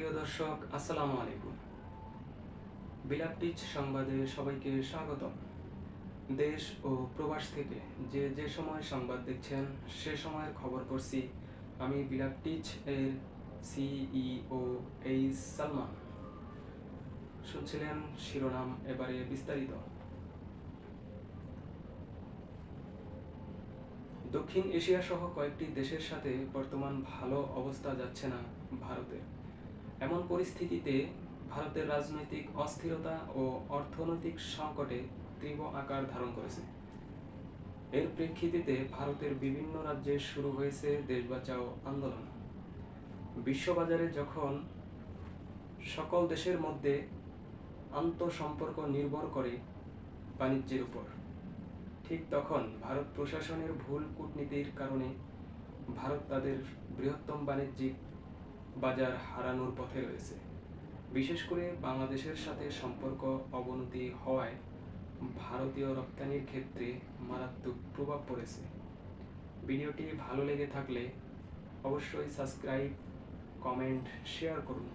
প্রিয় দর্শক, আসসালামু আলাইকুম। বিলাপ টিচ সংবাদে সবাইকে স্বাগতম। দেশ ও প্রবাস থেকে যে যে সময় সংবাদ দেখছেন, সে সময়ের খবর করছি আমি বিলাপ টিচ এর সিইও এইচ সালমান। শুনছিলেন শিরোনাম এবারে বিস্তারিত। দক্ষিণ এশিয়া সহ কয়েকটি দেশের সাথে বর্তমান ভালো অবস্থা যাচ্ছে না ভারতের। এমন পরিস্থিতিতে ভারতের রাজনৈতিক অস্থিরতা ও অর্থনৈতিক সংকটে তীব্র আকার ধারণ করেছে। এর প্রেক্ষিতে ভারতের বিভিন্ন রাজ্যে শুরু হয়েছে দেশ বাঁচাও আন্দোলন। বিশ্ববাজারে যখন সকল দেশের মধ্যে আন্তঃসম্পর্ক নির্ভর করে বাণিজ্যের উপর, ঠিক তখন ভারত প্রশাসনের ভুল কূটনীতির কারণে ভারত তাদের বৃহত্তম বাণিজ্যিক বাজার হারানোর পথে রয়েছে। বিশেষ করে বাংলাদেশের সাথে সম্পর্ক অবনতি হওয়ায় ভারতীয় রপ্তানির ক্ষেত্রে মারাত্মক প্রভাব পড়েছে। ভিডিওটি ভালো লেগে থাকলে অবশ্যই সাবস্ক্রাইব, কমেন্ট, শেয়ার করুন।